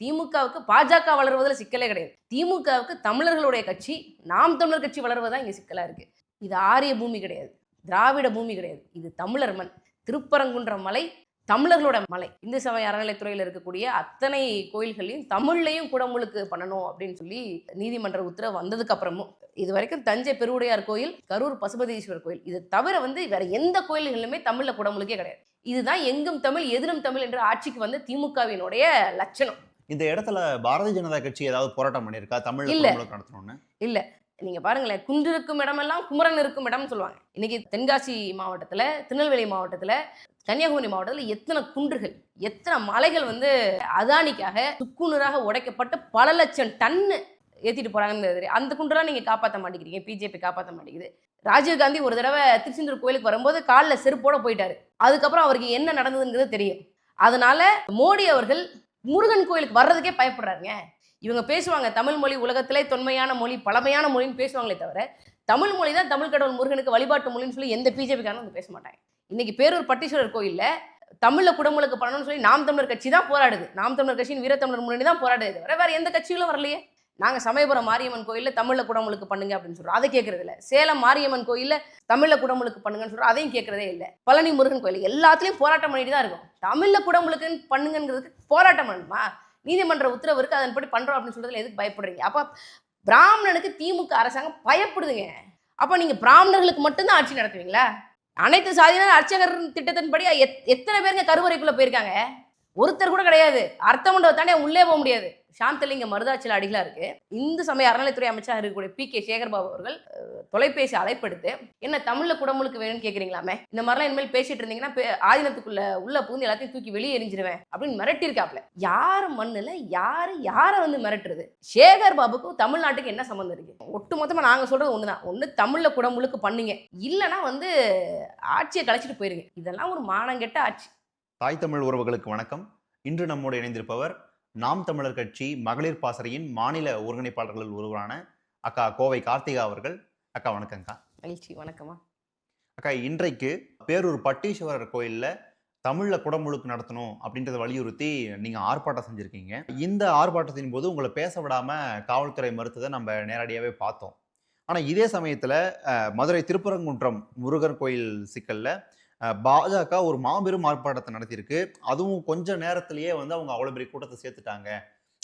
திமுகவுக்கு பாஜக வளர்வதில் சிக்கலே கிடையாது. திமுகவுக்கு தமிழர்களுடைய கட்சி நாம் தமிழர் கட்சி வளர்வதா இங்கே சிக்கலாக இருக்கு. இது ஆரிய பூமி கிடையாது. திராவிட பூமி கிடையாது. இது தமிழர் மண். திருப்பரங்குன்றம் மலை தமிழர்களோட மலை. இந்து சமய அறநிலைத்துறையில் இருக்கக்கூடிய அத்தனை கோயில்களையும் தமிழ்லையும் குடமுழுக்கு பண்ணணும் அப்படின்னு சொல்லி நீதிமன்ற உத்தரவு வந்ததுக்கு அப்புறமும் இது வரைக்கும் தஞ்சை பெருவுடையார் கோயில் கரூர் பசுபதீஸ்வரர் கோயில் இது தவிர வந்து வேற எந்த கோயில்களிலுமே தமிழில் குடமுழுக்கே கிடையாது. இதுதான் எங்கும் தமிழ் எதிரும் தமிழ் என்ற ஆட்சிக்கு வந்து திமுகவினுடைய லட்சணம். இந்த இடத்துல பாரதிய ஜனதா கட்சி ஏதாவது போராட்டம் பண்ணியிருக்கா? தமிழ் இல்ல. நடத்தணும்னு நீங்க பாருங்களேன். குன்று இருக்கும் இடமெல்லாம் குமரன் இருக்கும் இடம்னு சொல்லுவாங்க. இன்னைக்கு தென்காசி மாவட்டத்துல திருநெல்வேலி மாவட்டத்துல கன்னியாகுமரி மாவட்டத்தில் எத்தனை குன்றுகள் எத்தனை மலைகள் வந்து அதானிக்காக சுக்குநூறாக உடைக்கப்பட்டு பல லட்சம் டன்னு ஏத்திட்டு போறாங்கன்னு தெரியும் அந்த குன்றெல்லாம் நீங்க காப்பாற்ற மாட்டேங்கிறீங்க. பிஜேபி காப்பாற்ற மாட்டேங்குது. ராஜீவ் காந்தி ஒரு தடவை திருச்செந்தூர் கோயிலுக்கு வரும்போது காலில் செருப்போட போயிட்டாரு. அதுக்கப்புறம் அவருக்கு என்ன நடந்ததுங்கிறது தெரியும். அதனால மோடி அவர்கள் முருகன் கோயிலுக்கு வர்றதுக்கே பயப்படுறாருங்க. இவங்க பேசுவாங்க தமிழ் மொழி உலகத்திலே தொன்மையான மொழி பழமையான மொழின்னு பேசுவாங்களே தவிர தமிழ் மொழி தான் தமிழ் கடவுள் முருகனுக்கு வழிபாட்டு மொழின்னு சொல்லி எந்த பிஜேபிக்காரனும் வந்து பேச மாட்டாங்க. இன்னைக்கு பேரூர் பட்டீஸ்வரர் கோயிலில் தமிழில் குடமுழுக்கு பண்ணணும்னு சொல்லி நாம் தமிழர் கட்சி தான் போராடுது. நாம் தமிழர் கட்சியின் வீரத்தமிழர் முன்னணி தான் போராடுது தவிர வேற எந்த கட்சிகளும் வரலையே. நாங்கள் சமயபுரம் மாரியம்மன் கோயிலில் தமிழில் குடமுழுக்கு பண்ணுங்க அப்படின்னு சொல்கிறோம் அதை கேட்கறது இல்லை சேலம் மாரியம்மன் கோயிலில் தமிழில் குடமுழுக்கு பண்ணுங்கன்னு சொல்கிறோம் அதையும் கேட்கறதே இல்லை. பழனி முருகன் கோயில் எல்லாத்துலேயும் போராட்டம் பண்ணிட்டு தான் இருக்கும். தமிழில் குடமுழுக்குன்னு பண்ணுங்கிறதுக்கு போராட்டம் பண்ணுமா? நீதிமன்ற உத்தரவு அதன்படி பண்ணுறோம் அப்படின்னு சொல்கிறதுல எதுக்கு பயப்படுறீங்க? அப்போ பிராமணனுக்கு திமுக அரசாங்கம் பயப்படுதுங்க. அப்போ நீங்கள் பிராமணர்களுக்கு மட்டும்தான் ஆட்சி நடத்துவீங்களா? அனைத்து சாதியினர் அர்ச்சகர் திட்டத்தின்படி எத்- எத்தனை பேருங்க கருவறைக்குள்ளே போயிருக்காங்க? ஒருத்தர் கூட கிடையாது. அர்த்த மண்டபம் தானே உள்ளே போக முடியாது. சாந்தலிங்க மருதாச்சல அடிகளாக இருக்கு. இந்து சமய அறநிலைத்துறை அமைச்சராக இருக்கக்கூடிய பி கே சேகர்பாபு அவர்கள் தொலைபேசி அழைப்படுத்து என்ன தமிழ்ல குடமுழுக்கு வேணும்னு கேக்குறீங்களாமே? இந்த மாதிரிலாம் இனிமேல் பேசிட்டு இருந்தீங்கன்னா ஆதினத்துக்குள்ள உள்ள பூந்து எல்லாத்தையும் தூக்கி வெளியே எரிஞ்சிருவேன் அப்படின்னு மிரட்டியிருக்காப்ல யார் மண்ணுல யாரு யாரை வந்து மிரட்டுறது? சேகர் பாபுக்கும் தமிழ்நாட்டுக்கு என்ன சம்மந்தம் இருக்கு? ஒட்டு மொத்தமா நாங்க சொல்றது ஒண்ணுதான். ஒண்ணு தமிழ்ல குடமுழுக்கு பண்ணுங்க. இல்லைன்னா வந்து ஆட்சியை கலைச்சிட்டு போயிருங்க. இதெல்லாம் ஒரு மானங்கெட்ட ஆட்சி. தாய் தமிழ் உறவுகளுக்கு வணக்கம். இன்று நம்மோடு இணைந்திருப்பவர் நாம் தமிழர் கட்சி மகளிர் பாசறையின் மாநில ஒருங்கிணைப்பாளர்கள் ஒருவரான அக்கா கோவை கார்த்திகா அவர்கள். அக்கா வணக்கங்க்கா மகிழ்ச்சி. வணக்கமா அக்கா இன்றைக்கு பேரூர் பட்டீஸ்வரர் கோயில்ல தமிழ்ல குடமுழுக்கு நடத்தணும் அப்படின்றத வலியுறுத்தி நீங்க ஆர்ப்பாட்டம் செஞ்சிருக்கீங்க. இந்த ஆர்ப்பாட்டத்தின் போது உங்களை பேச விடாம காவல்துறை மறுத்ததை நம்ம நேரடியாவே பார்த்தோம். ஆனா இதே சமயத்துல மதுரை திருப்பரங்குன்றம் முருகர் கோயில் சிக்கல்ல பாஜக ஒரு மாபெரும் ஆர்ப்பாட்டத்தை நடத்தியிருக்கு. அதுவும் கொஞ்ச நேரத்திலேயே வந்து அவங்க அவ்வளோ பெரிய கூட்டத்தை சேர்த்துட்டாங்க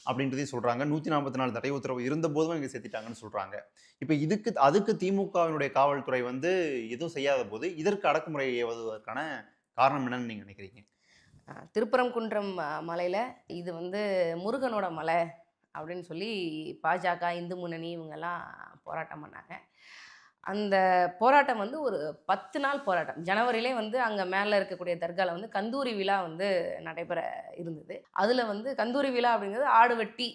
அப்படின்றதையும் சொல்கிறாங்க நூற்றி நாற்பத்தி நாலு தடை உத்தரவு இருந்த போதும் இங்கே சேர்த்திட்டாங்கன்னு சொல்கிறாங்க இப்போ இதுக்கு அதுக்கு திமுகவினுடைய காவல்துறை வந்து எதுவும் செய்யாத போது இதற்கு அடக்குமுறை ஏவுவதற்கான காரணம் என்னன்னு நீங்கள் நினைக்கிறீங்க? திருப்பரங்குன்றம் மலையில் இது வந்து முருகனோட மலை அப்படின்னு சொல்லி பாஜக இந்து முன்னணி இவங்கெல்லாம் போராட்டம் பண்ணாங்க. அந்த போராட்டம் வந்து ஒரு பத்து நாள் போராட்டம். ஜனவரியிலே வந்து அங்கே மேலே இருக்கக்கூடிய தர்காவில் வந்து கந்தூரி விழா வந்து நடைபெற இருந்தது. அதில் வந்து கந்தூரி விழா அப்படிங்கிறது ஆடு வெட்டி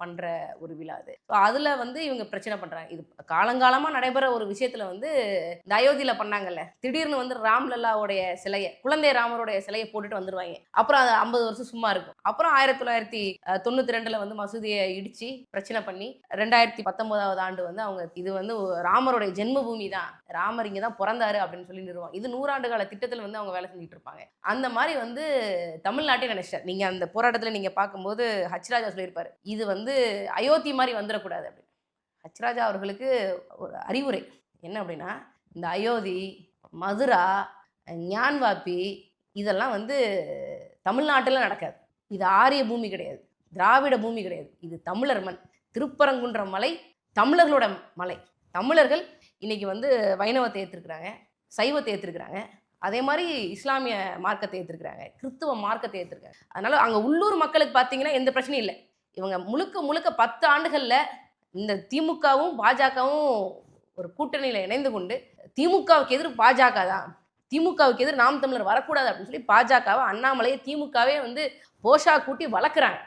பண்ணுற ஒரு விழா அது. ஸோ அதில் வந்து இவங்க பிரச்சனை பண்ணுறாங்க இது காலங்காலமாக நடைபெற ஒரு விஷயத்தில் வந்து இந்த அயோத்தியில் பண்ணாங்கல்ல. திடீர்னு வந்து ராம்லல்லாவுடைய சிலையை குழந்தை ராமருடைய சிலையை போட்டுட்டு வந்துடுவாங்க அப்புறம் அது ஐம்பது வருஷம் சும்மா இருக்கும். அப்புறம் ஆயிரத்தி தொள்ளாயிரத்தி தொண்ணூற்றி ரெண்டில் வந்து மசூதியை இடித்து பிரச்சனை பண்ணி ரெண்டாயிரத்தி பத்தொன்பதாவது ஆண்டு வந்து அவங்க இது வந்து ராமருடைய ஜென்மபூமி தான். ராமர் இங்கே தான் பிறந்தாரு அப்படின்னு சொல்லி நிறுவாங்க இது நூறாண்டு கால திட்டத்தில் வந்து அவங்க வேலை செஞ்சுட்டு இருப்பாங்க. அந்த மாதிரி வந்து தமிழ்நாட்டே நினைச்சார் நீங்கள் அந்த போராட்டத்தில் நீங்கள் பார்க்கும்போது ஹச்ராஜா சொல்லியிருப்பார். இது வந்து அயோத்தி மாதிரி வந்துடக்கூடாது அப்படின்னு. ஹச்ராஜா அவர்களுக்கு ஒரு அறிவுரை. என்ன அப்படின்னா இந்த அயோத்தி மதுரா ஞான்வாப்பி இதெல்லாம் வந்து தமிழ்நாட்டில் நடக்காது. இது ஆரிய பூமி கிடையாது. திராவிட பூமி கிடையாது. இது தமிழர் மண். திருப்பரங்குன்ற மலை தமிழர்களோட மலை. தமிழர்கள் இன்றைக்கி வந்து வைணவத்தை ஏற்றிருக்கிறாங்க சைவத்தை ஏற்றிருக்கிறாங்க அதே மாதிரி இஸ்லாமிய மார்க்கத்தை ஏற்றிருக்கிறாங்க கிறிஸ்துவ மார்க்கத்தை ஏற்றிருக்காங்க அதனால் அங்கே உள்ளூர் மக்களுக்கு பார்த்தீங்கன்னா எந்த பிரச்சனையும் இல்லை. இவங்க முழுக்க முழுக்க பத்து ஆண்டுகளில் இந்த திமுகவும் பாஜகவும் ஒரு கூட்டணியில் இணைந்து கொண்டு திமுகவுக்கு எதிர் பாஜக தான். திமுகவுக்கு எதிர் நாம் தமிழர் வரக்கூடாது அப்படின்னு சொல்லி பாஜகவை அண்ணாமலையை திமுகவே வந்து போஷா கூட்டி வளர்க்குறாங்க.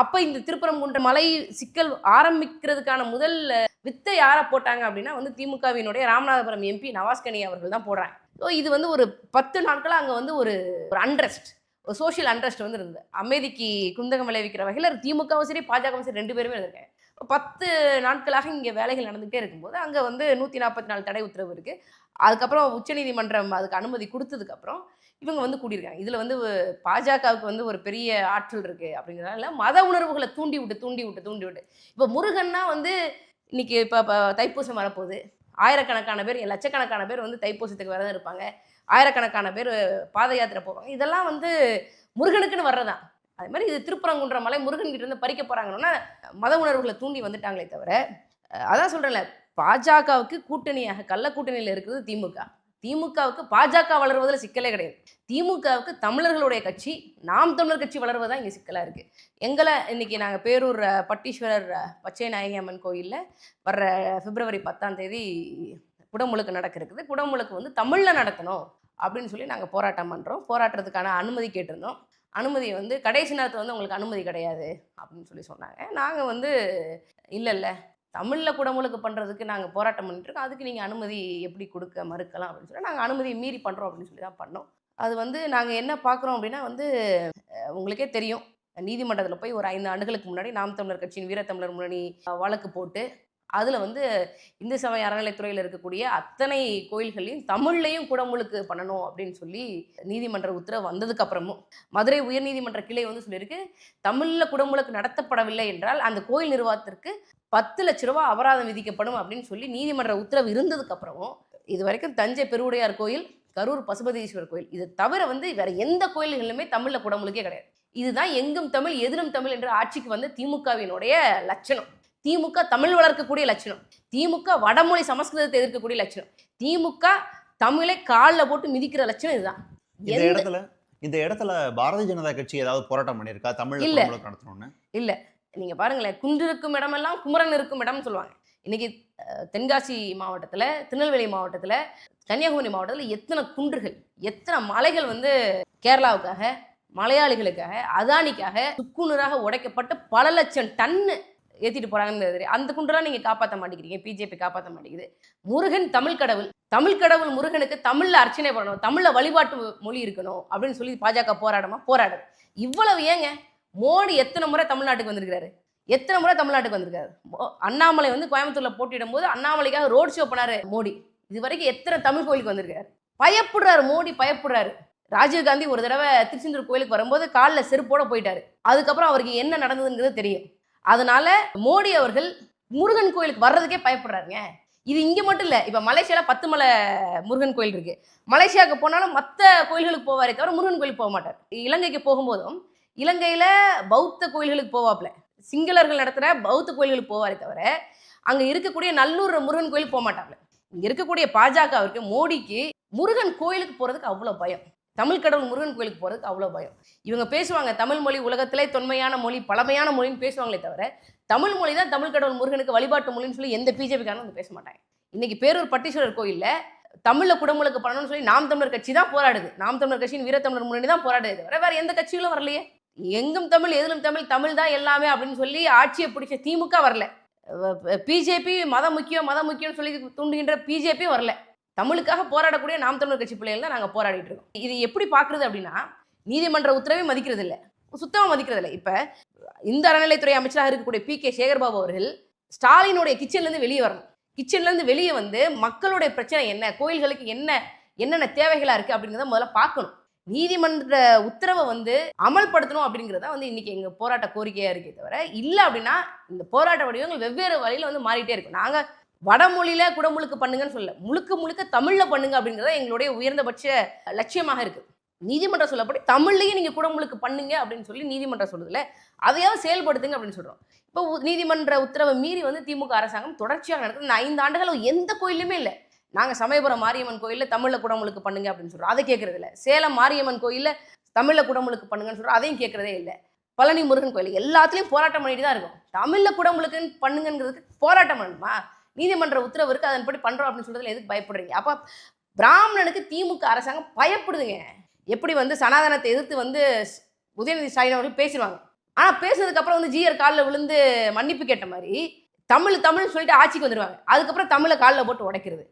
அப்போ இந்த திருப்பரங்குன்ற மலை சிக்கல் ஆரம்பிக்கிறதுக்கான முதல் வித்தை யாரை போட்டாங்க அப்படின்னா வந்து திமுகவினுடைய ராமநாதபுரம் எம்பி நவாஸ்கனி அவர்கள் தான் போடுறாங்க. ஸோ இது வந்து ஒரு பத்து நாட்களாக அங்கே வந்து ஒரு ஒரு அண்ட்ரஸ்ட் ஒரு சோஷியல் அண்ட்ரஸ்ட் வந்து இருந்தது. அமைதிக்கு குந்தகம் விளைவிக்கிற வகையில் திமுகவும் சரி பாஜகவும் சரி ரெண்டு பேருமே இருந்திருக்காங்க. பத்து நாட்களாக இங்கே வேலைகள் நடந்துகிட்டே இருக்கும்போது அங்கே வந்து நூற்றி நாற்பத்தி நாலு தடை உத்தரவு இருக்குது அதுக்கப்புறம் உச்சநீதிமன்றம் அதுக்கு அனுமதி கொடுத்ததுக்கப்புறம் இவங்க வந்து கூடியிருக்காங்க. இதில் வந்து பாஜகவுக்கு வந்து ஒரு பெரிய ஆற்றல் இருக்குது அப்படிங்கிறதால மத உணர்வுகளை தூண்டி விட்டு தூண்டி விட்டு தூண்டி விட்டு. இப்போ முருகன்னா வந்து இன்னைக்கு இப்போ இப்போ தைப்பூசம் வரப்போகுது. ஆயிரக்கணக்கான பேர் லட்சக்கணக்கான பேர் வந்து தைப்பூசத்துக்கு விரதம் இருப்பாங்க. ஆயிரக்கணக்கான பேர் பாத யாத்திரை போவாங்க. இதெல்லாம் வந்து முருகனுக்குன்னு வர்றதான் அதே மாதிரி இது திருப்பரங்குன்ற மலை முருகன் கிட்ட இருந்து பறிக்க போகிறாங்கன்னா மத உணர்வுகளை தூண்டி வந்துட்டாங்களே தவிர அதான் சொல்கிறேன்ல பாஜகவுக்கு கூட்டணியாக கள்ள கூட்டணியில் இருக்கிறது திமுக. திமுகவுக்கு பாஜக வளர்வதில் சிக்கலே கிடையாது. திமுகவுக்கு தமிழர்களுடைய கட்சி நாம் தமிழர் கட்சி வளர்வதா இங்கே சிக்கலாக இருக்குது எங்களை இன்னைக்கு நாங்கள் பேரூர் பட்டீஸ்வரர் பச்சை நாயகி அம்மன் கோயிலில் வர்ற பிப்ரவரி பத்தாம் தேதி குடமுழுக்கு நடக்கிறது இருக்குது. குடமுழுக்கு வந்து தமிழில் நடத்தணும் அப்படின்னு சொல்லி நாங்கள் போராட்டம் பண்ணுறோம் போராட்டத்துக்கான அனுமதி கேட்டிருந்தோம். அனுமதி வந்து கடைசி நேரத்தில் வந்து உங்களுக்கு அனுமதி கிடையாது அப்படின்னு சொல்லி சொன்னாங்க. நாங்கள் வந்து இல்லை இல்லை. தமிழில் குடமுழுக்கு பண்ணுறதுக்கு நாங்கள் போராட்டம் பண்ணிட்டு இருக்கோம். அதுக்கு நீங்கள் அனுமதி எப்படி கொடுக்க மறுக்கலாம் அப்படின்னு சொல்லி நாங்கள் அனுமதியை மீறி பண்ணுறோம் அப்படின்னு சொல்லி தான் பண்ணோம். அது வந்து நாங்கள் என்ன பார்க்குறோம் அப்படின்னா வந்து உங்களுக்கே தெரியும். நீதிமன்றத்தில் போய் ஒரு ஐந்து ஆண்டுகளுக்கு முன்னாடி நாம் தமிழர் கட்சியின் வீரத்தமிழர் முன்னணி வழக்கு போட்டு அதில் வந்து இந்து சமய அறநிலைத்துறையில் இருக்கக்கூடிய அத்தனை கோயில்களையும் தமிழ்லையும் குடமுழுக்கு பண்ணணும் அப்படின்னு சொல்லி நீதிமன்ற உத்தரவு வந்ததுக்கு அப்புறமும் மதுரை உயர்நீதிமன்ற கிளை வந்து சொல்லியிருக்கு தமிழில் குடமுழுக்கு நடத்தப்படவில்லை என்றால் அந்த கோயில் நிர்வாகத்திற்கு பத்து லட்ச ரூபா அபராதம் விதிக்கப்படும் அப்படின்னு சொல்லி நீதிமன்ற உத்தரவு இருந்ததுக்கு அப்புறமும் இது வரைக்கும் தஞ்சை பெருவுடையார் கோயில் கரூர் பசுபதீஸ்வரர் கோயில் இது தவிர வந்து வேற எந்த கோயில்களிலுமே தமிழில் குடமுழுக்கே கிடையாது. இதுதான் எங்கும் தமிழ் எதிரும் தமிழ் என்ற ஆட்சிக்கு வந்த திமுகவினுடைய லட்சணம். திமுக தமிழ் வளர்க்கக்கூடிய லட்சணம். திமுக வடமொழி சமஸ்கிருதத்தை எதிர்க்கக்கூடிய லட்சணம். திமுக தமிழை காலில் போட்டு மிதிக்கிற லட்சணம் இதுதான். இந்த இடத்துல இந்த இடத்துல பாரதிய ஜனதா கட்சி ஏதாவது போராட்டம் பண்ணியிருக்கா? தமிழ்ல இல்ல. நடத்தணும்னு? நீங்க பாருங்களேன் குன்று இருக்கும் இடமெல்லாம் குமரன் இருக்கும் இடம்னு சொல்லுவாங்க. இன்னைக்கு தென்காசி மாவட்டத்துல திருநெல்வேலி மாவட்டத்துல கன்னியாகுமரி மாவட்டத்துல எத்தனை குன்றுகள் எத்தனை மலைகள் வந்து கேரளாவுக்காக மலையாளிகளுக்காக அதானிக்காக சுக்குநூறாக உடைக்கப்பட்டு பல லட்சம் டன்னு ஏத்திட்டு போறாங்கன்னு அந்த குன்றெல்லாம் நீங்க காப்பாற்ற மாட்டேங்கிறீங்க பிஜேபி காப்பாற்ற மாட்டேங்குது. முருகன் தமிழ் கடவுள் தமிழ் கடவுள் முருகனுக்கு தமிழ்ல அர்ச்சனை பண்ணணும் தமிழ்ல வழிபாட்டு மொழி இருக்கணும் அப்படின்னு சொல்லி பாஜக போராடமா போராடுது. இவ்வளவு ஏங்க? மோடி எத்தனை முறை தமிழ்நாட்டுக்கு வந்திருக்கிறாரு? எத்தனை முறை தமிழ்நாட்டுக்கு வந்திருக்காரு? அண்ணாமலை வந்து கோயம்புத்தூர்ல போட்டியிடும் போது அண்ணாமலைக்காக ரோட் ஷோ பண்ணாரு மோடி. இது வரைக்கும் எத்தனை தமிழ் கோயிலுக்கு வந்திருக்காரு? பயப்படுறாரு மோடி பயப்படுறாரு. ராஜீவ் காந்தி ஒரு தடவை திருச்செந்தூர் கோயிலுக்கு வரும்போது காலில் செருப்போட போயிட்டாரு. அதுக்கப்புறம் அவருக்கு என்ன நடந்ததுங்கிறது தெரியும். அதனால மோடி அவர்கள் முருகன் கோயிலுக்கு வர்றதுக்கே பயப்படுறாருங்க. இது இங்க மட்டும் இல்லை இப்போ மலேசியால பத்து மலை முருகன் கோயில் இருக்கு. மலேசியாவுக்கு போனாலும் மற்ற கோயில்களுக்கு போவாரே தவிர முருகன் கோயிலுக்கு போக மாட்டார். இலங்கைக்கு போகும்போதும் இலங்கையில் பௌத்த கோயில்களுக்கு போவாப்ல. சிங்களர்கள் நடத்துகிற பௌத்த கோயில்களுக்கு போவாரே தவிர அங்கே இருக்கக்கூடிய நல்லூர் முருகன் கோயிலுக்கு போக மாட்டாப்ல. இங்கே இருக்கக்கூடிய பாஜகவிற்கு மோடிக்கு முருகன் கோயிலுக்கு போகிறதுக்கு அவ்வளோ பயம். தமிழ் கடவுள் முருகன் கோயிலுக்கு போகிறதுக்கு அவ்வளோ பயம். இவங்க பேசுவாங்க தமிழ் மொழி உலகத்திலே தொன்மையான மொழி பழமையான மொழின்னு பேசுவாங்களே தவிர தமிழ் மொழி தான் தமிழ் கடவுள் முருகனுக்கு வழிபாட்டு மொழின்னு சொல்லி எந்த பிஜேபிக்காரனும் வந்து பேச மாட்டாங்க. இன்னைக்கு பேரூர் பட்டீஸ்வரர் கோயிலில் தமிழில் குடமுழுக்கு பண்ணணும்னு சொல்லி நாம் தமிழர் கட்சி தான் போராடுது. நாம் தமிழர் கட்சியின் வீரத்தமிழர் முன்னணி தான் போராடுது தவிர வேறு எந்த கட்சிகளும் வரலையே. எங்கும் தமிழ் எதிலும் தமிழ் தமிழ் தான் எல்லாமே அப்படின்னு சொல்லி ஆட்சியை பிடிச்ச திமுக வரல. பிஜேபி மதம் முக்கியம் மதம் முக்கியம்னு சொல்லி தூண்டுகின்ற பிஜேபி வரல. தமிழுக்காக போராடக்கூடிய நாம் தமிழர் கட்சி பிள்ளைகள் தான் நாங்கள் போராடிட்டு இருக்கோம். இது எப்படி பார்க்குறது அப்படின்னா நீதிமன்ற உத்தரவை மதிக்கிறது இல்லை. சுத்தமாக மதிக்கிறது இல்லை. இப்போ இந்த அறநிலைத்துறை அமைச்சராக இருக்கக்கூடிய பி. கே. சேகர்பாபு அவர்கள் ஸ்டாலினுடைய கிச்சன்லேருந்து வெளியே வரணும். கிச்சன்லேருந்து வெளியே வந்து மக்களுடைய பிரச்சனை என்ன கோயில்களுக்கு என்ன என்னென்ன தேவைகளாக இருக்குது அப்படிங்கிறத முதல்ல பார்க்கணும். நீதிமன்ற உத்தரவை வந்து அமல்படுத்தணும் அப்படிங்கிறத வந்து இன்னைக்கு எங்கள் போராட்ட கோரிக்கையாக இருக்கே தவிர இல்லை அப்படின்னா இந்த போராட்ட வடிவங்கள் வெவ்வேறு வழியில் வந்து மாறிட்டே இருக்கும். நாங்கள் வடமொழியில் குடமுழுக்கு பண்ணுங்கன்னு சொல்ல முழுக்க முழுக்க தமிழில் பண்ணுங்க அப்படிங்கிறத எங்களுடைய உயர்ந்தபட்ச லட்சியமாக இருக்குது நீதிமன்றம் சொல்லப்படி தமிழ்லையும் நீங்கள் குடமுழுக்கு பண்ணுங்க அப்படின்னு சொல்லி நீதிமன்றம் சொல்லுதுல அதையாவது செயல்படுத்துங்க அப்படின்னு சொல்கிறோம் இப்போ உ- நீதிமன்ற உத்தரவை மீறி வந்து திமுக அரசாங்கம் தொடர்ச்சியாக நடக்குது. இந்த ஐந்து ஆண்டுகள் எந்த கோயிலுமே இல்லை. நாங்கள் சமயபுரம் மாரியம்மன் கோயிலில் தமிழில் குடமுழுக்கு பண்ணுங்க அப்படின்னு சொல்கிறோம் அதை கேட்கறது இல்லை. சேலம் மாரியம்மன் கோயிலில் தமிழில் குடமுழுக்கு பண்ணுங்கன்னு சொல்கிறோம் அதையும் கேட்கறதே இல்லை. பழனி முருகன் கோயில். எல்லாத்துலேயும் போராட்டம் பண்ணிட்டு தான் இருக்கும். தமிழில் குடமுழுக்குன்னு பண்ணுங்கிறதுக்கு போராட்டம் பண்ணணுமா நீதிமன்ற உத்தரவு இருக்குது அதன்படி பண்ணுறோம் அப்படின்னு சொல்கிறதுல எதுக்கு பயப்படுறீங்க? அப்போ பிராமணனுக்கு திமுக அரசாங்கம் பயப்படுதுங்க. எப்படி வந்து சனாதனத்தை எதிர்த்து வந்து உதயநிதி ஸ்டாலின் அவர்கள் பேசிடுவாங்க. ஆனால் பேசுனதுக்கப்புறம் வந்து ஜிஆர் காலில் விழுந்து மன்னிப்பு கேட்ட மாதிரி தமிழ் தமிழ் சொல்லிட்டு ஆட்சிக்கு வந்துடுவாங்க அதுக்கப்புறம் தமிழை காலில் போட்டு உடைக்கிறது.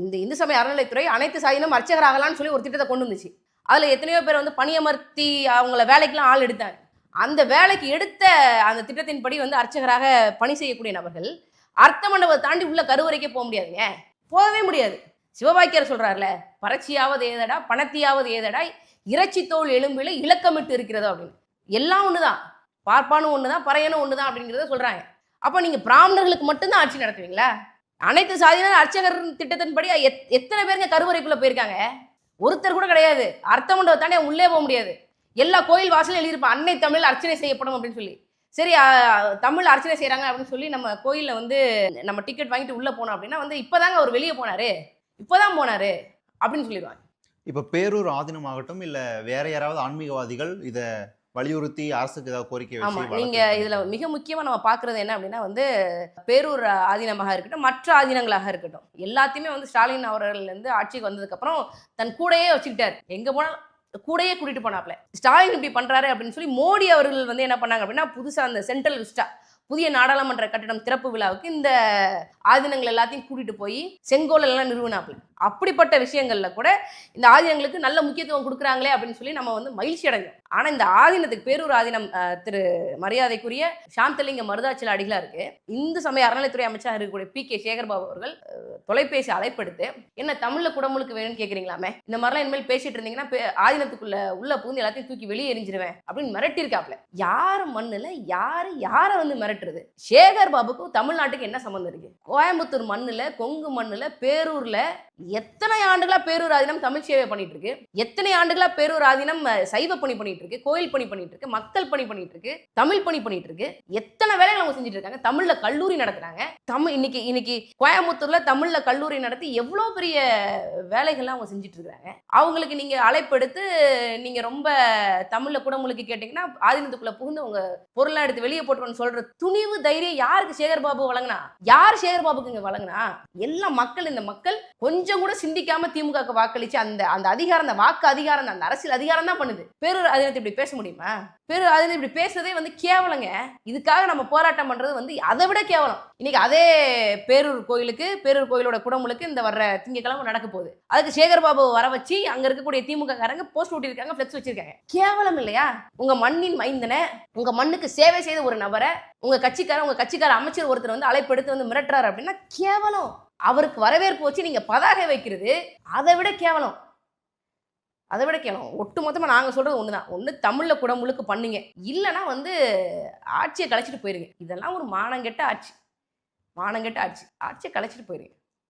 இந்த இந்து சமய அறநிலைத்துறை அனைத்து சாதியினும் அர்ச்சகராகலாம்னு சொல்லி ஒரு திட்டத்தை கொண்டு வந்துச்சு. அதில் எத்தனையோ பேர் வந்து பணியமர்த்தி அவங்கள வேலைக்கெலாம் ஆள் எடுத்தாங்க. அந்த வேலைக்கு எடுத்த அந்த திட்டத்தின்படி வந்து அர்ச்சகராக பணி செய்யக்கூடிய நபர்கள் அர்த்த மண்டபத்தை தாண்டி உள்ள கருவறைக்கே போக முடியாதுங்க. போகவே முடியாது. சிவபாக்கியர் சொல்கிறார்ல பறச்சியாவது ஏதடா பணத்தியாவது ஏதடா இறைச்சி தோல் எலும்பில் இலக்கமிட்டு இருக்கிறதோ அப்படின்னு. எல்லாம் ஒன்று தான் பார்ப்பானும் ஒன்று தான் பறையனும் தான் அப்படிங்கிறத சொல்கிறாங்க அப்போ நீங்கள் பிராமணர்களுக்கு மட்டும்தான் ஆட்சி நடத்துவீங்களா? அனைத்து சாதியினர் அர்ச்சகர் திட்டத்தின்படி எத்- எத்தனை பேருங்க கருவறைக்குள்ளே போயிருக்காங்க? ஒருத்தர் கூட கிடையாது. அர்த்த மண்டபம் தானே உள்ளே போக முடியாது. எல்லா கோயில் வாசலும் எழுதியிருப்பான். அன்னை தமிழ் அர்ச்சனை செய்யப்படும் அப்படின்னு சொல்லி. சரி தமிழ் அர்ச்சனை செய்கிறாங்க அப்படின்னு சொல்லி நம்ம கோயிலில் வந்து நம்ம டிக்கெட் வாங்கிட்டு உள்ளே போனோம் அப்படின்னா வந்து இப்போதாங்க அவர் வெளியே போனாரு. இப்போதான் போனாரு அப்படின்னு சொல்லிடுவாங்க. இப்போ பேரூர் ஆதீனமாகட்டும் இல்லை வேற யாராவது ஆன்மீகவாதிகள் இதை வலியுறுத்தி அரசுக்கு ஏதாவது கோரிக்கை ஆமா வச்சு நீங்க வழக்கு இதுல மிக முக்கியமா நம்ம பாக்குறது என்ன அப்படின்னா வந்து பேரூர் ஆதீனமாக இருக்கட்டும் மற்ற ஆதீனங்களாக இருக்கட்டும். எல்லாத்தையுமே வந்து ஸ்டாலின் அவர்கள் வந்து ஆட்சிக்கு வந்ததுக்கு அப்புறம் தன் கூடையே வச்சுக்கிட்டாரு. எங்க போனாலும் கூடையே கூட்டிட்டு போனாப்ல. ஸ்டாலின் இப்படி பண்றாரு அப்படின்னு சொல்லி மோடி அவர்கள் வந்து என்ன பண்ணாங்க அப்படின்னா புதுசா அந்த சென்ட்ரல் விஸ்டா புதிய நாடாளுமன்ற கட்டடம் திறப்பு விழாவுக்கு இந்த ஆதீனங்கள் எல்லாத்தையும் கூட்டிட்டு போய் செங்கோல் எல்லாம் நிறுவனாப்ல. அப்படிப்பட்ட விஷயங்களில் கூட இந்த ஆதீனங்களுக்கு நல்ல முக்கியத்துவம் கொடுக்குறாங்களே அப்படின்னு சொல்லி நம்ம வந்து மகிழ்ச்சி அடைஞ்சோம். ஆனால் இந்த ஆதீனத்துக்கு பேரூர் ஆதீனம் திரு மரியாதைக்குரிய சாந்தலிங்க மருதாச்சல அடிகளாக இருக்கு. இந்து சமய அறநிலைத்துறை அமைச்சராக இருக்கக்கூடிய பி. கே. சேகர்பாபு அவர்கள் தொலைபேசி அழைப்படுத்து என்ன தமிழில் குடமுழுக்கு வேணும்னு கேட்குறீங்களாமே இந்த மாதிரிலாம் இனிமேல் பேசிட்டு இருந்தீங்கன்னா ஆதீனத்துக்குள்ள உள்ள புகுந்து எல்லாத்தையும் தூக்கி வெளியே எரிஞ்சிருவேன் அப்படின்னு மிரட்டியிருக்காப்ல யார் மண்ணில் யார் யாரை வந்து மிரட்டுறது? சேகர் பாபுக்கும் தமிழ்நாட்டுக்கு என்ன சம்மந்தம் இருக்கு? கோயம்புத்தூர் மண்ணில் கொங்கு மண்ணில் பேரூரில் எத்தனை ஆண்டுகளா பேரூர் ஆதீனம் தமிழ் சேவை பண்ணிட்டு இருக்கு எத்தனை ஆண்டுகளா பேரூர் ஆதீனம் சைவ பணி பண்ணிட்டு இருக்கு கோயில் பணி பண்ணிட்டு இருக்கு மக்கள் பணி பண்ணிட்டு இருக்கு தமிழ் பணி பண்ணிட்டு இருக்கு எத்தனை வேலைகள் அவங்க செஞ்சுட்டு இருக்காங்க தமிழ்ல கல்லூரி நடத்துறாங்க. தமிழ் இன்னைக்கு இன்னைக்கு கோயம்புத்தூர்ல தமிழ்ல கல்லூரி நடத்தி எவ்வளவு பெரிய வேலைகள்லாம் அவங்க செஞ்சுட்டு இருக்காங்க அவங்களுக்கு நீங்க அழைப்பெடுத்து நீங்க ரொம்ப தமிழ்ல உங்களுக்கு கேட்டீங்கன்னா ஆதீனத்துக்குள்ள புகுந்து உங்க பொருளை எடுத்து வெளியே போட்டுருவோம்னு சொல்ற துணிவு தைரியம் யாருக்கு சேகர் பாபு வழங்கினா? யார் சேகர் பாபுக்கு இங்க வழங்கினா? எல்லா மக்கள் இந்த மக்கள் கொஞ்சம் கூட சிந்திக்காம திமுக வாக்களிச்சு அந்த அந்த அதிகாரம் அந்த வாக்கு அதிகாரம் தான், அந்த அரசியல் அதிகாரம் தான் பண்ணுது. பேரூர் ஆதீனத்தை இப்படி பேச முடியுமா? பேரூர் ஆதீனத்தை இப்படி பேசுறதே வந்து கேவலங்க. இதுக்காக நம்ம போராட்டம் பண்றது வந்து அதை விட கேவலம். இன்னைக்கு அதே பேரூர் கோயிலுக்கு பேரூர் கோயிலோட குடமுழுக்கு இந்த வர்ற திங்கக்கிழமை நடக்க போகுது. அதுக்கு சேகர் பாபு வர வச்சு அங்க இருக்கக்கூடிய திமுக காரங்க போஸ்ட் ஓட்டியிருக்காங்க ஃபிளெக்ஸ் வச்சிருக்காங்க. கேவலம் இல்லையா? உங்க மண்ணின் மைந்தனை உங்க மண்ணுக்கு சேவை செய்த ஒரு நபரை உங்க கட்சிக்காரன் உங்க கட்சிக்கார அமைச்சர் ஒருத்தர் வந்து அழைப்பெடுத்து வந்து மிரட்டுறாரு அப்படின்னா கேவலம். அவருக்கு வரவேற்பு வச்சு நீங்கள் பதாகை வைக்கிறது அதை விட கேவலம். அதை விட கேவலம். ஒட்டு மொத்தமாக நாங்கள் சொல்கிறது ஒன்று தான் ஒன்று தமிழில் கூட முழுக்க பண்ணுங்க. இல்லைன்னா வந்து ஆட்சியை கலைச்சிட்டு போயிருங்க. இதெல்லாம் ஒரு மானங்கெட்ட ஆட்சி. மானங்கெட்ட ஆட்சி. ஆட்சியை கலைச்சிட்டு போயிருங்க.